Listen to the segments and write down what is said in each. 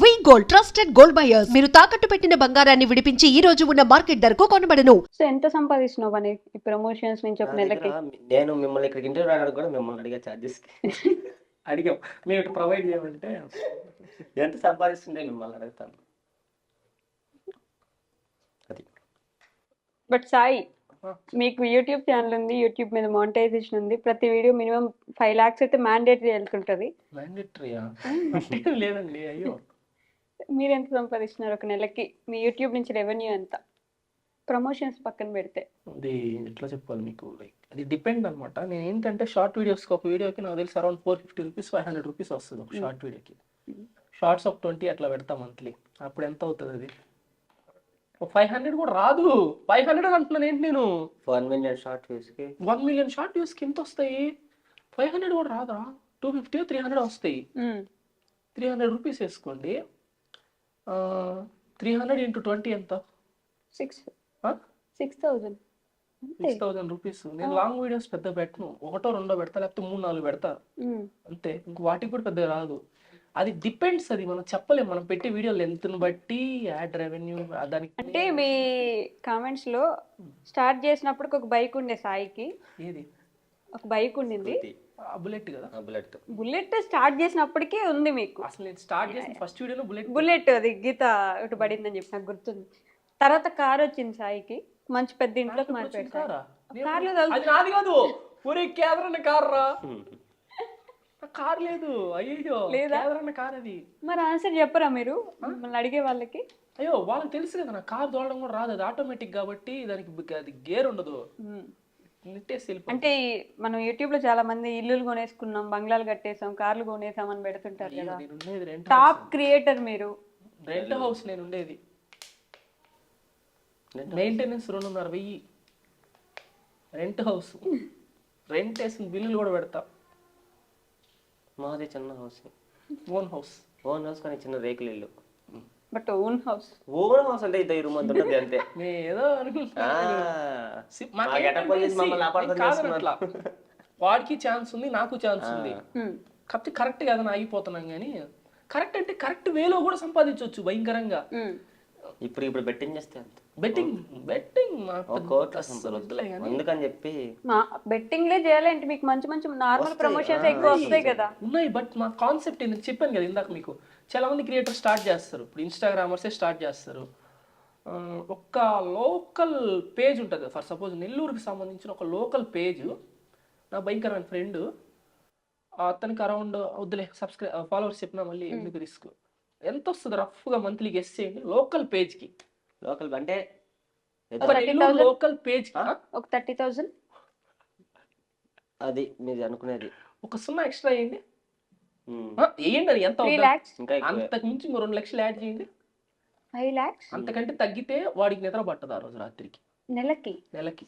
We gold trusted gold buyers మీరు తాకట్టు పెట్టిన బంగారాన్ని విడిపించి ఈ రోజు ఉన్న మార్కెట్ ధరకు కొనబడను. సో ఎంత సంపాదిస్తున్నావు అని ఈ ప్రమోషన్స్ నుంచి ఒక నా నెలకి? దగ్గర నేను మిమ్మల్ని ఇక్కడికి ఇంటర్వ్యూ రావడానికి కూడా మిమ్మల్ని అడిగే ఛార్జెస్ అడిగాం. ఇటు ప్రొవైడ్ చేయమంటే ఎంత సంపాదిస్తుంటే మిమ్మల్ని అడుగుతాను. అది. బట్ సాయి. మీకు యూట్యూబ్ ఛానల్ ఉంది యూట్యూబ్ మీద మానిటైజేషన్ ఉంది. ప్రతి వీడియో మినిమం ఫైవ్ లాక్స్ అయితే మ్యాండేటరీ వెళ్తుంటది. మ్యాండేటరీయా లేదండి అయ్యో. మీరు ఎంత సంపాదిస్తున్నారు ఒక నెలకి? మీ యూట్యూబ్ నుంచి రెవెన్యూ ఎంత? ప్రమోషన్స్ పక్కన పెడితే. అది ఎట్లా చెప్పాలి మీకు? లైక్ అది డిపెండ్ అనమాట నేను ఏంటంటే షార్ట్ వీడియోస్కి ఒక వీడియోకి నాకు తెలిసి around four fifty rupees five hundred rupees వస్తుంది ఒక షార్ట్ వీడియోకి. షార్ట్స్ ఆఫ్ ట్వంటీ అట్లా పెడతా మంత్లీ. అప్పుడు ఎంత అవుతుంది అది? ఫైవ్ హండ్రెడ్ కూడా రాదు. ఫైవ్ హండ్రెడ్ అంటున్నాను ఏంటి నేను? వన్ మిలియన్ షార్ట్ వ్యూస్కి. వన్ మిలియన్ షార్ట్ వ్యూస్కి ఎంత వస్తాయి? ఫైవ్ హండ్రెడ్ కూడా రాదా? టూ ఫిఫ్టీ త్రీ హండ్రెడ్ వస్తాయి. త్రీ హండ్రెడ్ రూపీస్ వేసుకోండి. త్రీ హండ్రెడ్ ఇంటూ ట్వంటీ ఎంత? Six six thousand six thousand rupees నేను లాంగ్ వీడియోస్ పెద్ద పెట్టను. ఒకటో రెండో పెడతా లేకపోతే మూడు నాలుగు పెడతా. అంతే. ఇంక వాటికి కూడా పెద్దగా రాదు. అది డిపెండ్స్ అది. మనం చెప్పలేం. మనం పెట్టే వీడియో లెంత్ని బట్టి యాడ్ రెవెన్యూ దానికి అంటే మీ కామెంట్స్లో స్టార్ట్ చేసినప్పుడు ఒక బైక్ ఉండే సాయికి. ఏది? ఒక బైక్ ఉండింది. బుల్లెట్ కదా? బుల్లెట్. బుల్లెట్ స్టార్ట్ చేసినప్పటికే ఉంది మీకు. అసలు నేను స్టార్ట్ చేసిన ఫస్ట్ వీడియోలో బుల్లెట్. బుల్లెట్ అది గీత ఒకటి పడిందని చెప్పి నాకు గుర్తుంది. తర్వాత కార్ వచ్చింది సాయికి. మంచి పెద్ద ఇంట్లోకి సాయి. కారా కార్లో అది నాది కాదు. ఒరే కేదరన్న కార్ రా. కార్ లేదు. అయ్యో లేదా? కేదరన్న కార్ అది. మరి ఆన్సర్ చెప్పరా మీరు? మిమ్మల్ని అడిగే వాళ్ళకి. అయ్యో వాళ్ళకి తెలుసు కదా నా కార్ దోడడం కూడా రాదు. అది ఆటోమేటిక్ కాబట్టి దానికి అది గేర్ ఉండదు. అంటే మనం యూట్యూబ్లో చాలా మంది ఇల్లులు కొనేసుకున్నాం బంగ్లాలు కట్టేసాం కార్లు కొనేసాం అని పెడుతుంటారు కదా. నేను ఉండేది రెంట్ టాప్ క్రియేటర్ మీరు. రెంట్ హౌస్ నేను ఉండేది. మెయింటెనెన్స్ రెండున్నర వెయ్యి. Rent house. రెంట్ వేసిన బిల్లులు కూడా పెడతా. మాది చిన్న house. Own house. Own house కానీ చిన్న రేకులు ఇల్లు. But own house. Own house అంటే ఇద్దరు రూమ్ అంత. ఉంటుంది అంతే ఏదో. వాడికి ఛాన్స్ ఉంది నాకు ఛాన్స్ ఉంది. కాకపోతే కరెక్ట్ కాదని ఆగిపోతున్నాం కానీ. కరెక్ట్ అంటే కరెక్ట్ వేలో కూడా సంపాదించవచ్చు భయంకరంగా. ఇప్పుడు ఇప్పుడు బెట్టింగ్ చేస్తే అంత బెట్టింగ్ బెట్టింగ్ ఒక అందుకని చెప్పి? మా బెట్టింగ్ లే చేయాలంటే మీకు మంచి మంచి నార్మల్ ప్రమోషన్స్ ఎక్కువ వస్తాయి కదా. ఉన్నాయి బట్ మా కాన్సెప్ట్ ఏంటి చెప్పాను కదా ఇందాక మీకు. చాలా మంది క్రియేటర్ స్టార్ట్ చేస్తారు. ఇప్పుడు ఇన్స్టాగ్రామర్సే స్టార్ట్ చేస్తారు. ఆ, ఒక్క లోకల్ పేజ్ ఉంటుంది ఫర్ సపోజ్ నెల్లూరుకి సంబంధించిన ఒక లోకల్ పేజ్ నా భయంకరమైన ఫ్రెండ్ అతనికి అరౌండ్ వద్దులే సబ్స్క్రై ఫాలోవర్స్ చెప్పినా మళ్ళీ ఎందుకు రిస్క్ ఎంత వస్తుంది? రఫ్గా మంత్లీ గెస్ట్ చేయండి లోకల్ పేజ్కి లోకల్ అంటే ఏదో ఒక 30,000? నెల్లూరు లోకల్ పేజ్కి ఒక థర్టీ థౌసండ్? అది మీరు అనుకునేది. ఒక సున్నా ఎక్స్ట్రా. ఆ, వేయండి అది ఎంత అంతకు మించి ఇంకో రెండు లక్షలు యాడ్ చేయండి. ఫైవ్ లాక్స్? అంతకంటే తగ్గితే వాడికి నిద్ర పట్టదు ఆ రోజు రాత్రికి. నెలకి? నెలకి.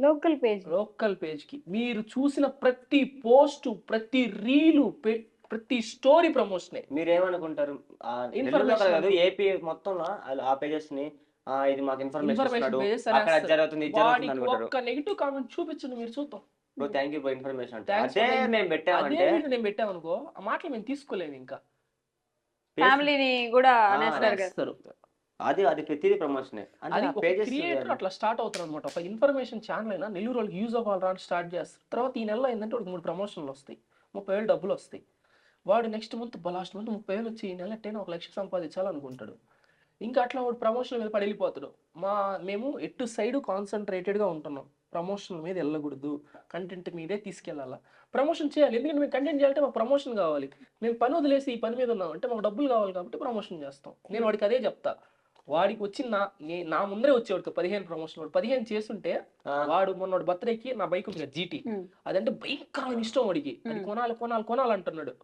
Local page? లోకల్ పేజ్కి. మీరు చూసిన ప్రతి పోస్ట్ ప్రతి రీలు ప్రతి స్టోరీ ప్రమోషనే. మీరేమనుకుంటారు? ఆ Information నెల్లూరులో కాదు ఏపీ మొత్తంలో ఆ- ఆ పేజెస్ని ఇది మాకు ఇన్ఫర్మేషన్ ఇన్ఫర్మేషన్ అక్కడ జరుగుతుంది ఒక్క నెగిటివ్ కామెంట్ చూపించండి మీరు చూద్దాం. Bro thank you for information అదే మేము అదే పెట్టామంటే నేను పెట్టామనుకో ఆ మాటలు మేము తీసుకోలేము ఇంకా. ఫ్యామిలీని కూడా అనేస్తారు. అది అది ప్రతిదీ ప్రమోషనే క్రియేటర్ అట్లా స్టార్ట్ అవుతారు అనమాట ఒక ఇన్ఫర్మేషన్ ఛానల్ అయినా నెల్లూరు వాళ్ళకి యూజ్ అవ్వాలని స్టార్ట్ చేస్తారు. తర్వాత ఈ నెలలో ఏంటంటే మూడు ప్రమోషన్లు వస్తాయి. ముప్పై వేలు డబ్బులు వస్తాయి. వాడు నెక్స్ట్ మంత్ లాస్ట్ మంత్ ముప్పై వేలు వచ్చి ఈ నెల ఎట్టైనా ఒక లక్ష సంపాదించాలనుకుంటాడు. ఇంకా అట్లా వాడు ప్రమోషన్ మీద పడి వెళ్ళిపోతాడు మా మేము ఎటు సైడ్ కాన్సన్ట్రేటెడ్గా ఉంటున్నాం. ప్రమోషన్ మీద వెళ్ళకూడదు కంటెంట్ మీదే తీసుకెళ్ళాలా. ప్రమోషన్ చేయాలి. ఎందుకంటే మేము కంటెంట్ చేయాలంటే మాకు ప్రమోషన్ కావాలి. మేము పని వదిలేసి ఈ పని మీద ఉన్నాం అంటే మాకు డబ్బులు కావాలి కాబట్టి ప్రమోషన్ చేస్తాం. నేను వాడికి అదే చెప్తా. వాడికి వచ్చిన నా నే- ముందరే వచ్చేవాడికి పదిహేను ప్రమోషన్ వాడు పదిహేను చేస్తుంటే వాడు మొన్న బర్త్డేకి నా బైక్ ఉంది జీటీ. అదంటే భయంకరమైన ఇష్టం వాడికి. అది. కొనాలి కొనాలి కొనాలి అంటున్నాడు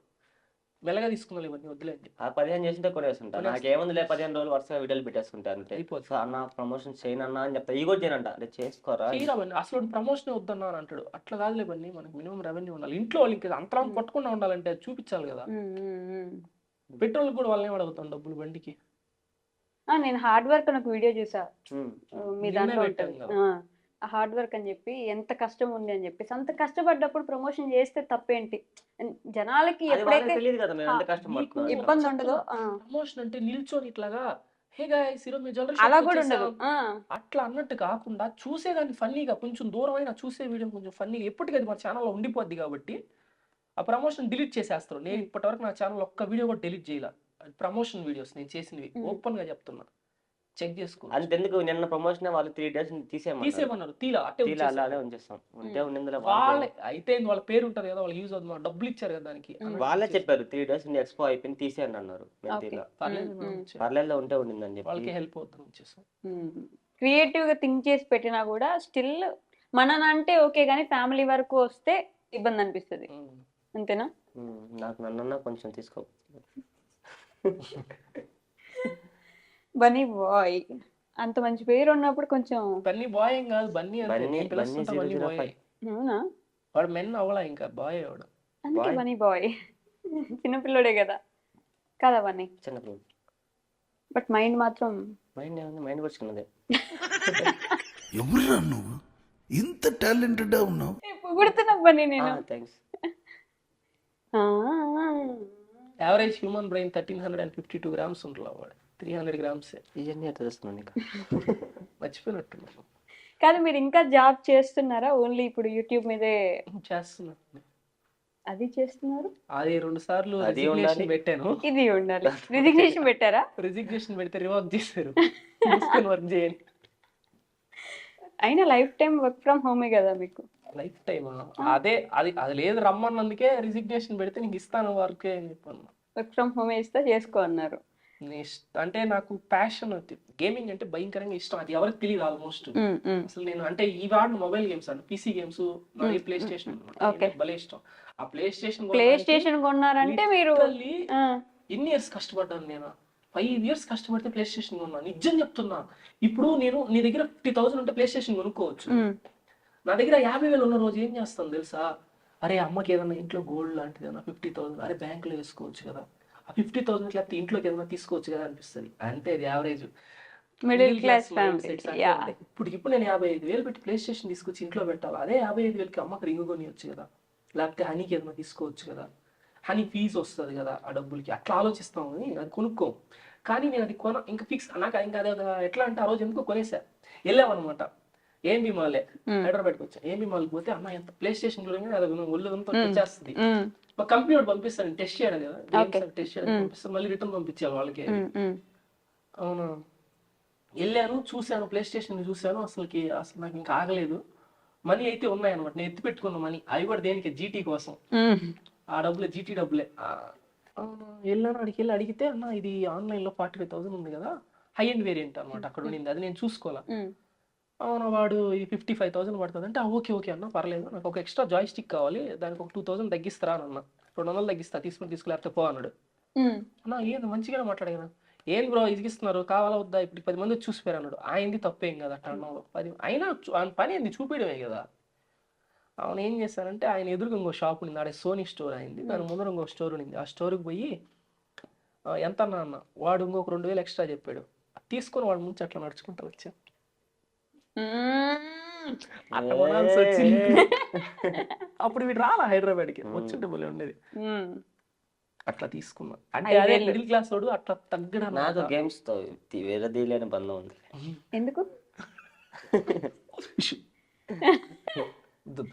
మెల్లగా తీసుకున్నాను ఇవన్నీ వద్దులేండి ఆ పదిహేను చేసింటే కొనేస్తుంటా. కొనేస్తా. నాకేముందిలే పదిహేను రోజులు వరుసగా వీడియోలు పెట్టేసుకుంటా అంతే. అయిపోతుంది. అన్న ప్రమోషన్ చేయను అన్న అని చెప్తా. ఈ కూడా చేయనంట. అంటే చేసుకోరా అసలు ప్రమోషన్ వద్దన్నా అని అంటాడు. అట్లా కాదులే బన్నీ మనకి మినిమం రెవెన్యూ ఉండాలి. ఇంట్లో వాళ్ళు ఇంకా అంతరం కొట్టకుండా ఉండాలంటే అది చూపించాలి కదా. పెట్రోల్ కూడా వాళ్ళని అడుగుతాం డబ్బులు బండికి? ఆ, నేను హార్డ్ వర్క్ అని ఒక వీడియో చూసా. మీ దాంట్లో హార్డ్ వర్క్ అని చెప్పి ఎంత కష్టం ఉంది అని చెప్పేసి అంత కష్టపడ్డప్పుడు ప్రమోషన్ చేస్తే తప్పేంటి? జనాలకి ఎప్పుడైతే ఇబ్బంది ఉండదో ఆ, ప్రమోషన్ అంటే నిల్చొని ఇట్లాగా హే గాయస్ ఈరోజు మీ జ్యువెలరీ అలా కూడా ఉండదు వచ్చేసాం." ఆ, అట్లా అన్నట్టు కాకుండా చూసేదాన్ని ఫన్నీగా కొంచెం దూరమైన చూసే వీడియో కొంచెం ఫన్నీగా ఎప్పటికీ అది మన ఛానల్లో ఉండిపోద్ది కాబట్టి ఆ ప్రమోషన్ డిలీట్ చేసేస్తారు నేను ఇప్పటివరకు నా ఛానల్ ఒక్క వీడియో కూడా డిలీట్ చేయాల. ప్రమోషన్ వీడియోస్ నేను చేసినవి. ఓపెన్గా చెప్తున్నా. చెక్ చేసుకో అంతెందుకు? నిన్న ప్రమోషన్ వాళ్ళు త్రీ డేస్ తీసేయమన్నారు. తీసేయమన్నారు. తీలా అట్టే తీలా. అలానే ఉంచేస్తాం. ఉంటే ఉమ్. ఉండిందిలే వాళ్ళే అయితే వాళ్ళ పేరు ఉంటది కదా వాళ్ళకి యూజ్ అవుతుంది డబ్బులు ఇచ్చారు కదా దానికి. వాళ్ళే. చెప్పారు త్రీ డేస్ ఎక్స్పో అయిపోయింది తీసేయండి అన్నారు. పర్లేదు ఉంటే ఉండిందని వాళ్ళకి హెల్ప్ అవుతుంది వచ్చేసాం. క్రియేటివ్గా థింక్ చేసి పెట్టినా కూడా స్టిల్ మననంటే ఓకే కానీ ఫ్యామిలీ వరకు వస్తే ఇబ్బంది అనిపిస్తుంది. అంతేనా? నాకు నన్నన్నా కొంచెం తీసుకో. బనీ బాయ్. అంత మంచి పేరు ఉన్నప్పుడు కొంచెం బన్నీ బాయ్ ఏం కాదు బన్నీ బన్నీ- పిలుస్తుంటా బన్నీ బన్నీ బాయ్. 005. అవునా? వాడు మెన్ అవ్వలా ఇంకా బాయ్ వాడు. అందుకే Boy. బనీ బాయ్. చిన్నపిల్లడే కదా. కదా బన్నీ? చిన్న పిల్ల. బట్ మైండ్ మాత్రం మైండ్ ఏముంది? మైండ్ కూడా చిన్నదే. ఎవరురా నువ్వు? ఇంత టాలెంటెడ్ ఉన్నావు. పొగుడుతున్నా బన్నీ నేను. థ్యాంక్స్ ఆ, average human brain thirteen hundred and fifty two grams ఉంటుంది వాడు. త్రీ హండ్రెడ్ గ్రామ్స్ ఇవన్నీ ఎట్లా తెలుస్తున్నాను నీకు? మర్చిపోయినట్టున్నాను కాదు మీరు ఇంకా జాబ్ చేస్తున్నారా? ఓన్లీ ఇప్పుడు యూట్యూబ్ మీదే చేస్తున్నాను అది చేస్తున్నారు? అది రెండు సార్లు అది ఉండాలి. పెట్టాను. ఇది ఉండాలి. రిజిగ్నేషన్ పెట్టారా? రిజిగ్నేషన్ పెడితే రివర్క్ చేశారు. వర్క్ చేయండి. అయినా లైఫ్ టైం వర్క్ ఫ్రమ్ హోమే కదా మీకు? Life time? అదే అది అది లేదు రమ్మన్నందుకే రిజిగ్నేషన్ పెడితే నీకు ఇస్తాను వర్క్ అని చెప్పాను వర్క్ ఫ్రమ్ హోమే ఇస్తా చేసుకో అన్నారు. అంటే నాకు ప్యాషన్ గేమింగ్ అంటే భయంకరంగా ఇష్టం. అది ఎవరికి తెలియదు ఆల్మోస్ట్. అసలు నేను అంటే ఈ వాడిన మొబైల్ గేమ్స్ అంటే పీసీ గేమ్స్ ప్లే స్టేషన్. భలే ఇష్టం. ఆ ప్లే స్టేషన్ ప్లే స్టేషన్ కొన్నారంటే మీరు ఎన్ని ఇయర్స్ కష్టపడ్డాను నేను? ఫైవ్ ఇయర్స్ కష్టపడితే ప్లే స్టేషన్ కొన్నాను నిజం చెప్తున్నా. ఇప్పుడు నేను నీ దగ్గర ఫిఫ్టీ థౌసండ్ ఉంటే ప్లే స్టేషన్ కొనుక్కోవచ్చు నా దగ్గర యాభై వేలు ఉన్న రోజు ఏం చేస్తాను తెలుసా? అరే అమ్మకి ఏదైనా ఇంట్లో గోల్డ్ లాంటిది ఏదైనా ఫిఫ్టీ థౌసండ్ అరే బ్యాంకులో వేసుకోవచ్చు కదా. ఫిఫ్టీ థౌసండ్ లేకపోతే ఇంట్లోకి ఏదైనా తీసుకోవచ్చు కదా అనిపిస్తుంది. అంతే అది యావరేజ్ మిడిల్ క్లాస్ ఫ్యామిలీ ఇప్పుడు ఇప్పుడు నేను యాభై ఐదు వేలు పెట్టి ప్లే స్టేషన్ తీసుకొచ్చి ఇంట్లో పెట్టాలి? అదే యాభై ఐదు వేలకి అమ్మకి రింగ్ కొనియొచ్చు కదా. లేకపోతే హనీకి ఏదైనా తీసుకోవచ్చు కదా. హనీ ఫీజు వస్తుంది కదా ఆ డబ్బులకి. అట్లా ఆలోచిస్తాం అని అది కొనుక్కోం. కానీ నేను అది కొన ఇంకా ఫిక్స్ నాకు ఇంకా అదే ఎట్లా అంటే ఆ రోజు ఎందుకో కొనేసా. వెళ్ళామన్నమాట. ఏం. మాలే Hmm. హైదరాబాద్కి వచ్చా. ఏం మాల్కి పోతే అన్న ఎంత ప్లే స్టేషన్ అది ఒళ్ళు అంతా వచ్చేస్తుంది. మా కంప్యూటర్ పంపిస్తాను టెస్ట్ చేయడం కదా. టెస్ట్ చేయడం? పంపిస్తాను మళ్ళీ రిటర్న్ పంపించాలి వాళ్ళకి. ఉమ్, ఉమ్. అవునా. వెళ్ళాను చూశాను ప్లే స్టేషన్ చూశాను అసలుకి అసలు నాకు ఇంకా ఆగలేదు. మనీ అయితే ఉన్నాయి అనమాట నేను ఎత్తి పెట్టుకున్న మనీ. అవి కూడా దేనికి? జీటీ కోసం. ఆ డబ్బులే జీటీ డబ్బులే. అవునా. వెళ్ళాను అడిగి వెళ్ళి అడిగితే అన్న ఇది ఆన్లైన్లో ఫార్టీ ఫైవ్ థౌసండ్ ఉంది కదా. హై అండ్ వేరియంట్ అనమాట అక్కడ ఉండింది. అది నేను చూసుకోవాలా. అవునా వాడు ఇది ఫిఫ్టీ ఫైవ్ థౌసండ్ పడుతుంది అంటే ఓకే ఓకే అన్న పర్లేదు నాకు ఒక ఎక్స్ట్రా జాయ్ స్టిక్ కావాలి దానికి ఒక టూ థౌసండ్ తగ్గిస్తారా అని అన్న. రెండు వందలు తగ్గిస్తా తీసుకుని తీసుకులేకపోతే పో అన్నాడు. అన్న ఏంది మంచిగానే మాట్లాడే ఏం బ్రో ఇదిగిస్తున్నారు కావాలా వద్దా? ఇప్పుడు పది మంది చూసిపోయారు అన్నాడు. ఆయనది తప్పేం కదా అట్లా అన్నాడు పది అయినా పని ఏంది? చూపించడమే కదా. అవును ఏం చేశానంటే ఆయన ఎదురుగా ఇంకో షాప్ ఉంది ఆడే సోనీ స్టోర్ అయింది. దాని ముందర ఇంకో స్టోర్ ఉంది ఆ స్టోర్కి పోయి "ఆ, ఎంత అన్నా. అన్న వాడు ఇంకొక రెండు వేలు ఎక్స్ట్రా చెప్పాడు. తీసుకొని వాడు ముంచి అట్లా నడుచుకుంటూ వచ్చా కొనాల్సి వచ్చింది. అప్పుడు వీడు రాలా హైదరాబాద్కి. వచ్చుంటే పోలే ఉండేది. అట్లా తీసుకున్నా. అంటే అదే ఐదేళ్ళు. మిడిల్ క్లాస్ వాడు అట్లా తగ్గడం నాకు గేమ్స్తో తి- వేరే తీయలేని బంధం ఉంది. ఎందుకు? వద్దు.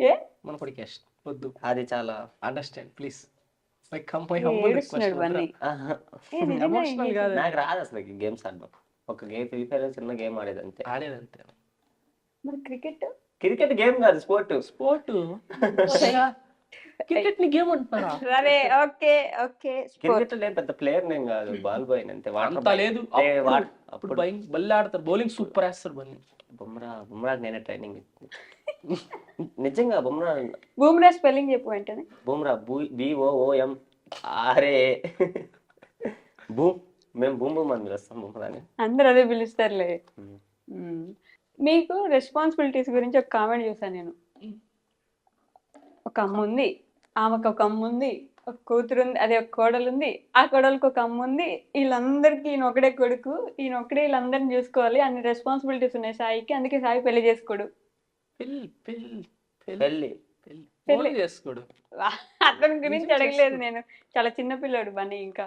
ఏ? మన పొడికేష్ వద్దు. అది చాలా అండర్స్టాండ్ ప్లీజ్ ఏడుస్తున్నాడు బన్నీ. ఏ, నిజంగా ఎమోషనల్ ఏం కాదు. నాకు రాదు అసలు గేమ్స్ ఆడడం. ఒక గేమ్ ఫ్రీ ఫైర్ చిన్న గేమ్ ఆడేది అంతే ఆడేదంతే. మరి క్రికెట్? క్రికెట్ గేమ్ కాదు స్పోర్ట్. స్పోర్ట్? క్రికెట్ని గేమ్ అంటున్నారా? సరే ఓకే ఓకే క్రికెట్ నేను పెద్ద ప్లేయర్ నేను కాదు బాల్ బాయ్ అంతే. అంత లేదు. ఏ, వాట్- అప్పుడు- అప్పుడు బై బల్లి ఆడతారు. బౌలింగ్ సూపర్ వేస్తారు బన్నీ. బుమ్రా బుమ్రా నేనే ట్రైనింగ్ నిజంగా బుమ్రా బూమ్రా స్పెల్లింగ్ చెప్పు వెంటనే. Bumrah B O O M. R A boom మేము బూమ్ బూమ్ అని పిలుస్తాం బుమ్రాని అందరు అదే పిలుస్తారులే. మీకు రెస్పాన్సిబిలిటీస్ గురించి ఒక కామెంట్ చూసాను నేను. ఒక అమ్మ ఉంది ఆమెకు ఒక అమ్మ ఉంది ఒక కూతురు ఉంది అదే ఒక కోడలు ఉంది. ఆ కోడలికి ఒక అమ్మ ఉంది. వీళ్ళందరికీ ఈయన ఒకడే కొడుకు. ఈయన ఒకడే వీళ్ళందరిని చూసుకోవాలి. అన్ని రెస్పాన్సిబిలిటీస్ ఉన్నాయి సాయికి. అందుకే సాయి పెళ్ళి చేసుకోడు. పెళ్ళి పెళ్ళి పెళ్ళి. ఫోన్ చేసుకోడు? అతని గురించి అడగలేదు. నేను. చాలా చిన్న పిల్లోడు బన్నీ ఇంకా.